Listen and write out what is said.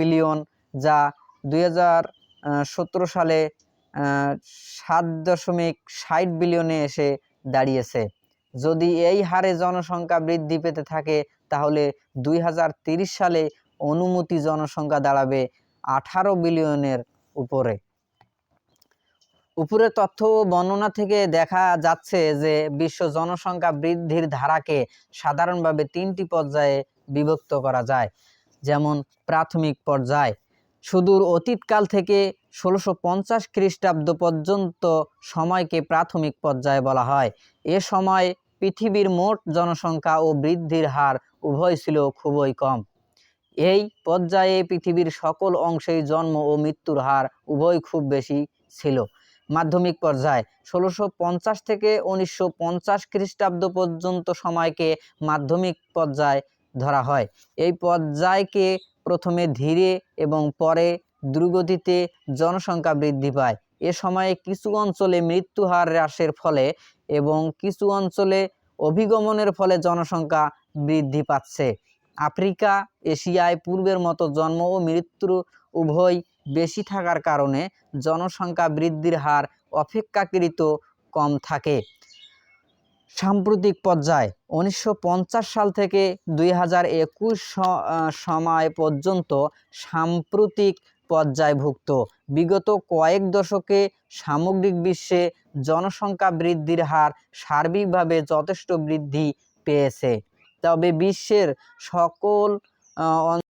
Billion যা দুই সালে সাত দশমিক ষাট বিলিয়নে এসে দাঁড়িয়েছে। যদি এই হারে জনসংখ্যা বৃদ্ধি পেতে থাকে, তাহলে দুই সালে অনুমতি জনসংখ্যা দাঁড়াবে আঠারো বিলিয়নের উপরে। উপরের তথ্য বর্ণনা থেকে দেখা যাচ্ছে যে বিশ্ব জনসংখ্যা বৃদ্ধির ধারাকে সাধারণভাবে তিনটি পর্যায়ে বিভক্ত করা যায়। যেমন প্রাথমিক পর্যায়। সুদূর অতীতকাল থেকে ষোলোশো পঞ্চাশ খ্রিস্টাব্দ পর্যন্ত সময়কে প্রাথমিক পর্যায় বলা হয়। এ সময় পৃথিবীর মোট জনসংখ্যা ও বৃদ্ধির হার উভয় ছিল খুবই কম। এই পর্যায়ে পৃথিবীর সকল অংশেই জন্ম ও মৃত্যুর হার উভয় খুব বেশি ছিল। মাধ্যমিক পর্যায়, ষোলোশো পঞ্চাশ থেকে উনিশশো পঞ্চাশ খ্রিস্টাব্দ পর্যন্ত সময়কে মাধ্যমিক পর্যায় ধরা হয়। এই পর্যায়কে প্রথমে ধীরে এবং পরে দ্রুতগতিতে জনসংখ্যা বৃদ্ধি পায়। এ সময়ে কিছু অঞ্চলে মৃত্যু হার হ্রাসের ফলে এবং কিছু অঞ্চলে অভিগমনের ফলে জনসংখ্যা বৃদ্ধি পাচ্ছে। আফ্রিকা, এশিয়ায় পূর্বের মতো জন্ম ও মৃত্যু উভয় বেশি থাকার কারণে জনসংখ্যা বৃদ্ধির হার অপেক্ষাকৃত কম থাকে। সাম্প্রতিক পর্যায়, উনিশশো সাল থেকে দুই হাজার একুশ সময় পর্যন্ত সাম্প্রতিক পর্যায়ভুক্ত। বিগত কয়েক দশকে সামগ্রিক বিশ্বে জনসংখ্যা বৃদ্ধির হার সার্বিকভাবে যথেষ্ট বৃদ্ধি পেয়েছে। তবে বিশ্বের সকল